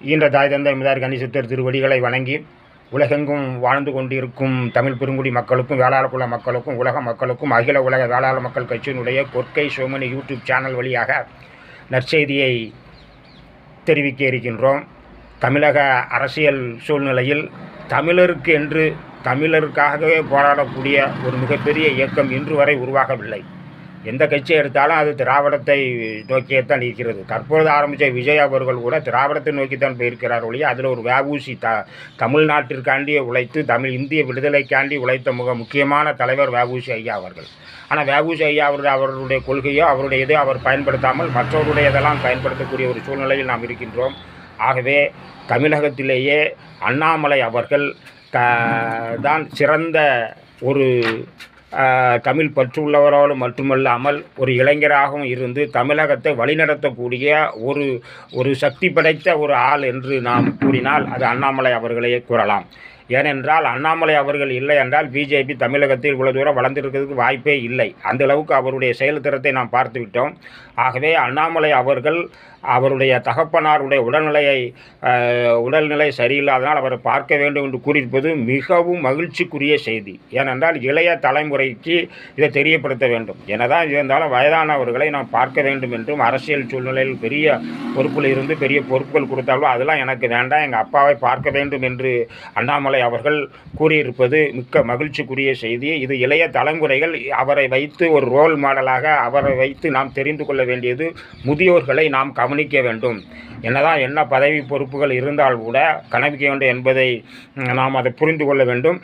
ஈன்ற தாய் தந்தை மிதார் கணிசித்தர் திருவடிகளை வணங்கி உலகெங்கும் வாழ்ந்து கொண்டிருக்கும் தமிழ் பெருங்குடி மக்களுக்கும் வேளாள மக்களுக்கும் உலக மக்களுக்கும் அகில உலக வேளாள மக்கள் கட்சியினுடைய கொற்கை சோமனி யூடியூப் சேனல் வழியாக நற்செய்தியை தெரிவிக்க இருக்கின்றோம். தமிழக அரசியல் சூழ்நிலையில் தமிழருக்கு என்று தமிழருக்காகவே போராடக்கூடிய ஒரு மிகப்பெரிய இயக்கம் இன்று வரை உருவாகவில்லை. எந்த கட்சி எடுத்தாலும் அது திராவிடத்தை நோக்கியே தான் இருக்கிறது. தற்பொழுது ஆரம்பித்த விஜய் அவர்கள் கூட திராவிடத்தை நோக்கி தான் போயிருக்கிறார் ஒழிய அதில் ஒரு வேபூசி த தமிழ்நாட்டிற்காண்டியே உழைத்து தமிழ் இந்திய விடுதலைக்காண்டி உழைத்த மிக முக்கியமான தலைவர் வேபூசி ஐயா அவர்கள். ஆனால் வேபூசி ஐயா அவருடைய அவருடைய கொள்கையோ அவருடைய இதை அவர் பயன்படுத்தாமல் மற்றவருடையதெல்லாம் பயன்படுத்தக்கூடிய ஒரு சூழ்நிலையில் நாம் இருக்கின்றோம். ஆகவே தமிழகத்திலேயே அண்ணாமலை அவர்கள் தான் சிறந்த ஒரு தமிழ் தமிழ் பற்றுள்ளவரோடு மட்டுமல்லாமல் ஒரு இளைஞராகவும் இருந்து தமிழகத்தை வழிநடத்தக்கூடிய ஒரு ஒரு சக்தி படைத்த ஒரு ஆள் என்று நாம் கூறினால் அது அண்ணாமலை அவர்களையே கூறலாம். ஏனென்றால் அண்ணாமலை அவர்கள் இல்லை என்றால் பிஜேபி தமிழகத்தில் இவ்வளவு தூரம் வளர்ந்திருக்கிறதுக்கு வாய்ப்பே இல்லை. அந்த அளவுக்கு அவருடைய செயல்திறத்தை நாம் பார்த்து விட்டோம் ஆகவே அண்ணாமலை அவர்கள் அவருடைய தகப்பனாருடைய உடல்நிலையை உடல்நிலை சரியில்லாதனால் அவரை பார்க்க வேண்டும் என்று கூறியிருப்பது மிகவும் மகிழ்ச்சிக்குரிய செய்தி. ஏனென்றால் இளைய தலைமுறைக்கு இதை தெரியப்படுத்த வேண்டும். என்னதான் இருந்தாலும் வயதானவர்களை நாம் பார்க்க வேண்டும் என்றும் அரசியல் சூழ்நிலையில் பெரிய பொறுப்பில் இருந்து பெரிய பொறுப்புகள் கொடுத்தாலும் அதெல்லாம் எனக்கு வேண்டாம் எங்கள் அப்பாவை பார்க்க வேண்டும் என்று அண்ணாமலை அவர்கள் கூறியிருப்பது மிக்க மகிழ்ச்சிக்குரிய செய்தி. இது இளைய தலைமுறைகள் அவரை வைத்து ஒரு ரோல் மாடலாக அவரை வைத்து நாம் தெரிந்து கொள்ள வேண்டியது முதியோர்களை நாம் கவனிக்க வேண்டும். என்னதான் என்ன பதவி பொறுப்புகள் இருந்தால் கூட கவனிக்க வேண்டும் என்பதை நாம் அதை புரிந்து கொள்ள வேண்டும்.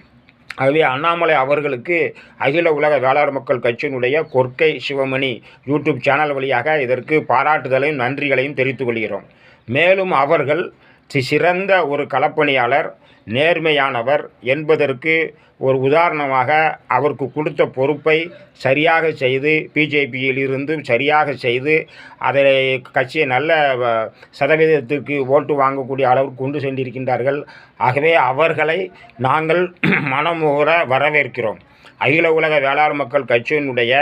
ஆகவே அண்ணாமலை அவர்களுக்கு அகில உலக வேளாண் மக்கள் கட்சியினுடைய கொற்கை சிவமணி யூடியூப் சேனல் வழியாக இதற்கு பாராட்டுதலையும் நன்றிகளையும் தெரிவித்துக் கொள்கிறோம். மேலும் அவர்கள் சிறந்த ஒரு களப்பணியாளர் நேர்மையானவர் என்பதற்கு ஒரு உதாரணமாக அவருக்கு கொடுத்த பொறுப்பை சரியாக செய்து பிஜேபியிலிருந்து சரியாக செய்து அதை கட்சியை நல்ல வ- சதவீதத்திற்கு ஓட்டு வாங்கக்கூடிய அளவுக்கு கொண்டு சென்றிருக்கின்றார்கள். ஆகவே அவர்களை நாங்கள் மனமுகர வரவேற்கிறோம். அகில உலக வேளாண் மக்கள் கட்சியினுடைய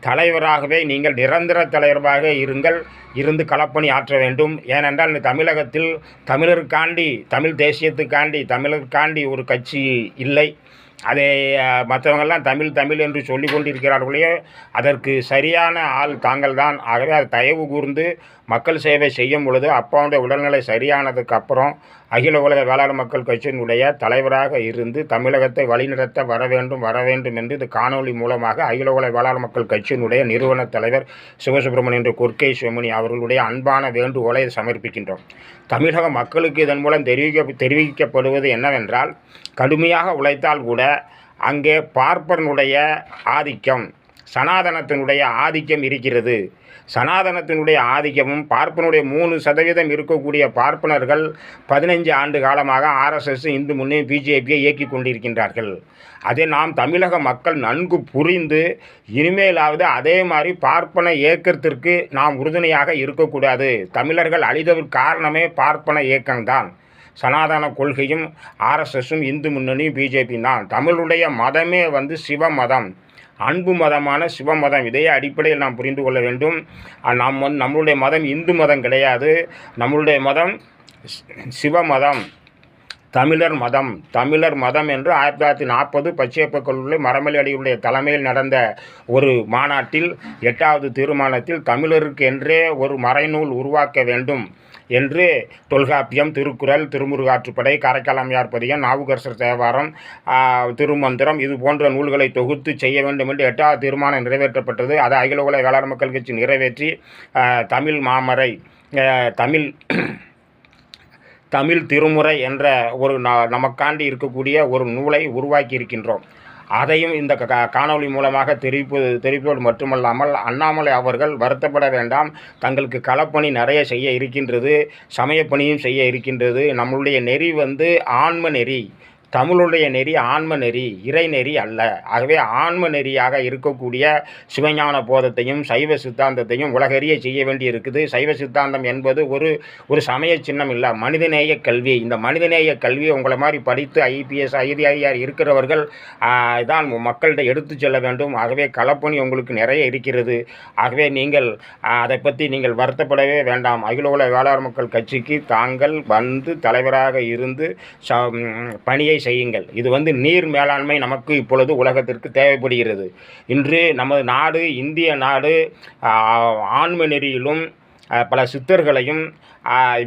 தலைவராகவே நீங்கள் நிரந்தர தலைவராக இருங்கள் இருந்து களப்பணி ஆற்ற வேண்டும். ஏனென்றால் இந்த தமிழகத்தில் தமிழருக்காண்டி தமிழ் தேசியத்துக்காண்டி தமிழருக்காண்டி ஒரு கட்சி இல்லை. அதை மற்றவங்கள்லாம் மற்றவங்கெல்லாம் தமிழ் தமிழ் என்று சொல்லி கொண்டிருக்கிறார்களே அதற்கு சரியான ஆள் தாங்கள் தான். ஆகவே அது தயவு கூர்ந்து மக்கள் சேவை செய்யும் பொழுது அப்பாவுடைய உடல்நிலை சரியானதுக்கு அப்புறம் அகில உலக வேளாண் மக்கள் கட்சியினுடைய தலைவராக இருந்து தமிழகத்தை வழிநடத்த வர வேண்டும் வர வேண்டும் என்று இந்த காணொளி மூலமாக அகில உலக வேளாண் மக்கள் கட்சியினுடைய நிறுவன தலைவர் சிவசுப்பிரமணியன் என்ற கொர்க்கை சிவமணி அவர்களுடைய அன்பான வேண்டுகோளை சமர்ப்பிக்கின்றோம். தமிழக மக்களுக்கு இதன் மூலம் தெரிவிக்க தெரிவிக்கப்படுவது என்னவென்றால் கடுமையாக உழைத்தால் கூட அங்கே பார்ப்பனுடைய ஆதிக்கம். சனாதனத்தினுடைய ஆதிக்கம் இருக்கிறது. சனாதனத்தினுடைய ஆதிக்கமும் பார்ப்பனுடைய மூணு சதவீதம் இருக்கக்கூடிய பார்ப்பனர்கள் பதினைஞ்சு ஆண்டு காலமாக ஆர்எஸ்எஸ் இந்து முன்னணி பிஜேபியை இயக்கி கொண்டிருக்கின்றார்கள். அதை நாம் தமிழக மக்கள் நன்கு புரிந்து இனிமேலாவது அதே மாதிரி பார்ப்பன இயக்கத்திற்கு நாம் உறுதுணையாக இருக்கக்கூடாது. தமிழர்கள் அழிததற்கு காரணமே பார்ப்பன இயக்கம்தான். சனாதன கொள்கையும் ஆர்எஸ்எஸும் இந்து முன்னணியும் பிஜேபி தான். தமிழுடைய மதமே வந்து சிவ மதம் அன்பு மதமான சிவ மதம் இதே அடிப்படையில் நாம் புரிந்து கொள்ள வேண்டும். நாம் வந்து நம்மளுடைய மதம் இந்து மதம் கிடையாது. நம்மளுடைய மதம் சிவமதம். சிவ மதம் தமிழர் மதம். தமிழர் மதம் என்று ஆயிரத்தி தொள்ளாயிரத்தி நாற்பது பச்சையப்ப கல்லூரி மரமலி அடிகளுடைய தலைமையில் நடந்த ஒரு மாநாட்டில் எட்டாவது தீர்மானத்தில் தமிழருக்கு என்றே ஒரு மறைநூல் உருவாக்க வேண்டும். என்று தொல்காப்பியம் திருக்குறள் திருமுருகாற்றுப்படை காரைக்காலமையார் பதிகம் நாவுகரசர் தேவாரம் திருமந்திரம் இது போன்ற நூல்களை தொகுத்து செய்ய வேண்டும் என்று எட்டாவது தீர்மானம் நிறைவேற்றப்பட்டது. அதை அகில உலக வேளாண் மக்கள் கட்சி நிறைவேற்றி தமிழ் மாமறை தமிழ் தமிழ் திருமுறை என்ற ஒரு ந நமக்காண்டி இருக்கக்கூடிய ஒரு நூலை உருவாக்கி இருக்கின்றோம். அதையும் இந்த காணொளி மூலமாக தெரிவிப்பது தெரிவிப்பது மட்டுமல்லாமல் அண்ணாமலை அவர்கள் வருத்தப்பட வேண்டாம். தங்களுக்கு களப்பணி நிறைய செய்ய இருக்கின்றது சமயப்பணியும் செய்ய இருக்கின்றது. நம்மளுடைய நெறி வந்து ஆன்ம நெறி. தமிழுடைய நெறி ஆன்ம நெறி இறை நெறி அல்ல. ஆகவே ஆன்ம நெறியாக இருக்கக்கூடிய சிவஞான போதத்தையும் சைவ சித்தாந்தத்தையும் உலகறிய செய்ய வேண்டி இருக்குது சைவ சித்தாந்தம் என்பது ஒரு ஒரு சமய சின்னம் இல்லை மனிதநேய கல்வி. இந்த மனிதநேய கல்வி உங்களை மாதிரி படித்து ஐபிஎஸ் ஐடிஐஆர் இருக்கிறவர்கள் தான் மக்கள்கிட்ட எடுத்து செல்ல வேண்டும். ஆகவே களப்பணி உங்களுக்கு நிறைய இருக்கிறது. ஆகவே நீங்கள் அதை பற்றி நீங்கள் வருத்தப்படவே வேண்டாம். அகில உலக வேளாண் மக்கள் கட்சிக்கு தாங்கள் வந்து தலைவராக இருந்து ச பணியை செய்யுங்கள். இது வந்து நீர் மேலாண்மை நமக்கு இப்பொழுது உலகத்திற்கு தேவைப்படுகிறது. இன்று நமது நாடு இந்திய நாடு ஆன்ம நெறியிலும் பல சித்தர்களையும்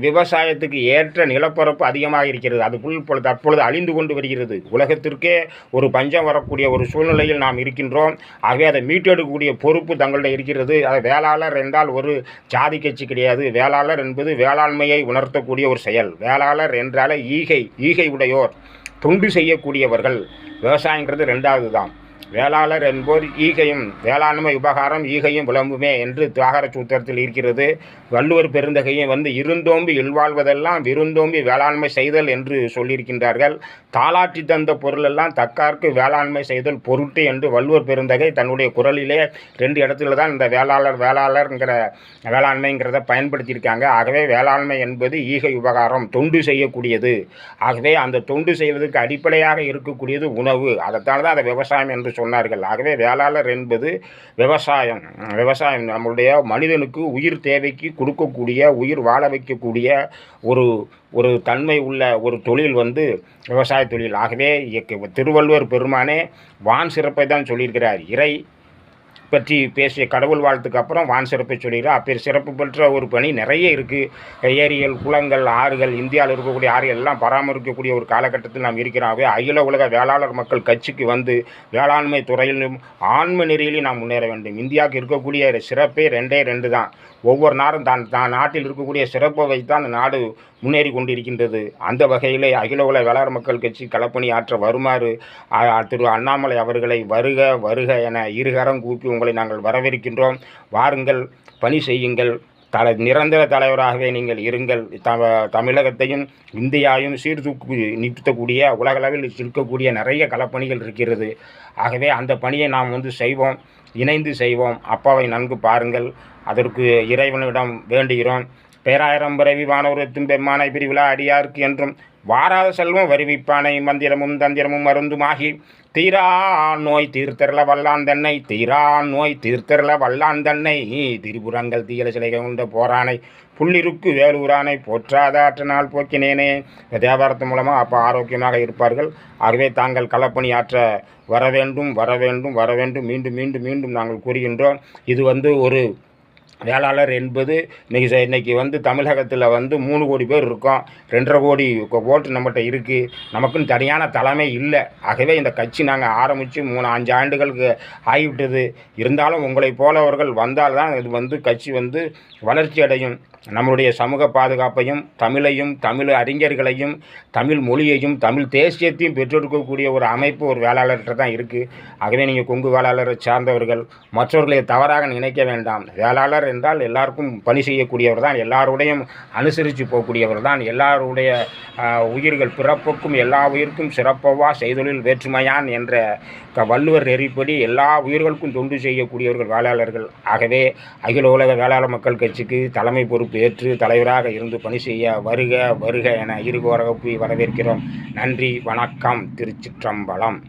விவசாயத்துக்கு ஏற்ற நிலப்பரப்பு அதிகமாக இருக்கிறது. அது புல் தற்பொழுது அழிந்து கொண்டு வருகிறது. உலகத்திற்கே ஒரு பஞ்சம் வரக்கூடிய ஒரு சூழ்நிலையில் நாம் இருக்கின்றோம். ஆகவே அதை மீட்டெடுக்கக்கூடிய பொறுப்பு தங்களிடம் இருக்கிறது. அதை வேளாளர் என்றால் ஒரு ஜாதி கட்சி கிடையாது. வேளாளர் என்பது வேளாண்மையை உணர்த்தக்கூடிய ஒரு செயல். வேளாளர் என்றாலே ஈகை ஈகை உடையோர் தொண்டு செய்யக்கூடியவர்கள். விவசாயங்கிறது ரெண்டாவது தான் வேளாளர் என்போர் ஈகையும் வேளாண்மை உபகாரம் ஈகையும் விளம்புமே என்று தியாகர சூத்திரத்தில் இருக்கிறது. வள்ளுவர் பெருந்தகையும் வந்து இருந்தோம்பி இல்வாழ்வதெல்லாம் விருந்தோம்பி வேளாண்மை செய்தல் என்று சொல்லியிருக்கின்றார்கள். தாளாற்றி தந்த பொருளெல்லாம் தக்கார்க்கு வேளாண்மை செய்தல் பொருட்டு என்று வள்ளுவர் பெருந்தகை தன்னுடைய குரலிலே ரெண்டு இடத்துல தான் இந்த வேளாளர் வேளாளர்ங்கிற வேளாண்மைங்கிறத பயன்படுத்தியிருக்காங்க. ஆகவே வேளாண்மை என்பது ஈகை உபகாரம் தொண்டு செய்யக்கூடியது. ஆகவே அந்த தொண்டு செய்வதற்கு அடிப்படையாக இருக்கக்கூடியது உணவு. அதைத்தான் தான் அதை விவசாயம் என்று சொன்னார்கள். ஆகவே வேளாளர் என்பது விவசாயம். விவசாயம் நம்மளுடைய மனிதனுக்கு உயிர் தேவைக்கு கொடுக்கக்கூடிய உயிர் வாழ வைக்கக்கூடிய ஒரு ஒரு தன்மை உள்ள ஒரு தொழில் வந்து விவசாய தொழில். ஆகவே திருவள்ளுவர் பெருமானே வான் சிறப்பை தான் சொல்லியிருக்கிறார். இறை பற்றி பேசிய கடவுள் வாழ்த்துக்கு அப்புறம் வான் சிறப்பை சொல்லிடுறோம் அப்பே சிறப்பு பெற்ற ஒரு பணி நிறைய இருக்குது ஏரிகள் குளங்கள் ஆறுகள் இந்தியாவில் இருக்கக்கூடிய ஆறுகள் எல்லாம் பராமரிக்கக்கூடிய ஒரு காலகட்டத்தில் நாம் இருக்கிறாவே அகில உலக வேளாளர் மக்கள் கட்சிக்கு வந்து வேளாண்மை துறையிலும் ஆன்ம நெறியிலும் நாம் முன்னேற வேண்டும். இந்தியாவுக்கு இருக்கக்கூடிய சிறப்பே ரெண்டே ரெண்டு தான். ஒவ்வொரு நாடும் தான் தான் நாட்டில் இருக்கக்கூடிய சிறப்பை வைத்து அந்த நாடு முன்னேறி கொண்டிருக்கின்றது. அந்த வகையிலே அகில உலக வேளாண் மக்கள் கட்சி களப்பணி ஆற்ற வருமாறு திரு அண்ணாமலை அவர்களை வருக வருக என இருகரம் கூப்பி உங்களை நாங்கள் வரவேற்கின்றோம். வாருங்கள் பணி செய்யுங்கள். தலை நிரந்தர தலைவராகவே நீங்கள் இருங்கள். த தமிழகத்தையும் இந்தியாவையும் சீர்தூக்கு நிறுத்தக்கூடிய உலகளவில் இருக்கக்கூடிய நிறைய களப்பணிகள் இருக்கிறது. ஆகவே அந்த பணியை நாம் வந்து செய்வோம். இணைந்து செய்வோம். அப்பாவை நன்கு பாருங்கள். அதற்கு இறைவனிடம் வேண்டுகிறோம். பேராயிரம் பிறவி வானவரத்தும் பெம்மானை பிரிவிழா அடியாருக்கு என்றும் வாராத செல்வம் வருவிப்பானை மந்திரமும் தந்திரமும் மருந்துமாகி தீரா நோய் தீர்த்தரல வல்லான் தன்னை தீரா நோய் தீர்த்தரல வல்லான் தன்னை திரிபுரங்கள் தீயல சிலைகள் கொண்ட போரானை புள்ளிருக்கு வேலூரானை போற்றாத ஆற்றனால் போக்கினேனே வியாபாரத்து மூலமாக அப்போ ஆரோக்கியமாக இருப்பார்கள். ஆகவே தாங்கள் களப்பணி ஆற்ற வர வேண்டும் வர வேண்டும் வர வேண்டும் மீண்டும் மீண்டும் மீண்டும் நாங்கள் கூறுகின்றோம். இது வந்து ஒரு வேளாளர் என்பது இன்றைக்கி இன்றைக்கி வந்து தமிழகத்தில் வந்து மூணு கோடி பேர் இருக்கோம். ரெண்டரை கோடி ஓட்டு நம்மகிட்ட இருக்குது நமக்குன்னு தனியான தலைமை இல்லை. ஆகவே இந்த கட்சி நாங்கள் ஆரம்பித்து மூணு அஞ்சு ஆண்டுகளுக்கு ஆகிவிட்டது. இருந்தாலும் உங்களை போலவர்கள் வந்தால்தான் இது வந்து கட்சி வந்து வளர்ச்சி அடையும். நம்மளுடைய சமூக பாதுகாப்பையும் தமிழையும் தமிழ் அறிஞர்களையும் தமிழ் மொழியையும் தமிழ் தேசியத்தையும் பெற்றெடுக்கக்கூடிய ஒரு அமைப்பு ஒரு வேளாளர்கிட்ட தான் இருக்குது ஆகவே நீங்கள் கொங்கு வேளாளரை சார்ந்தவர்கள் மற்றவர்களை தவறாக நினைக்க வேண்டாம். வேளாளர் என்றால் எல்லாருக்கும் பணி செய்யக்கூடியவர் தான் எல்லாருடையும் அனுசரித்து போகக்கூடியவர் தான் எல்லாருடைய உயிர்கள் பிறப்புக்கும் எல்லா உயிருக்கும் சிறப்பவா செய்தொழில் வேற்றுமையான் என்ற வள்ளுவர் நெறிப்படி எல்லா உயிர்களுக்கும் தொண்டு செய்யக்கூடியவர்கள் வேளாளர்கள். ஆகவே அகில உலக வேளாளர் மக்கள் கட்சிக்கு தலைமை பொறுப்பு ஏற்று தலைவராக இருந்து பணி செய்ய வருக வருக என இருகோரகப்பி வரவேற்கிறோம். நன்றி வணக்கம் திருச்சிற்றம்பலம்.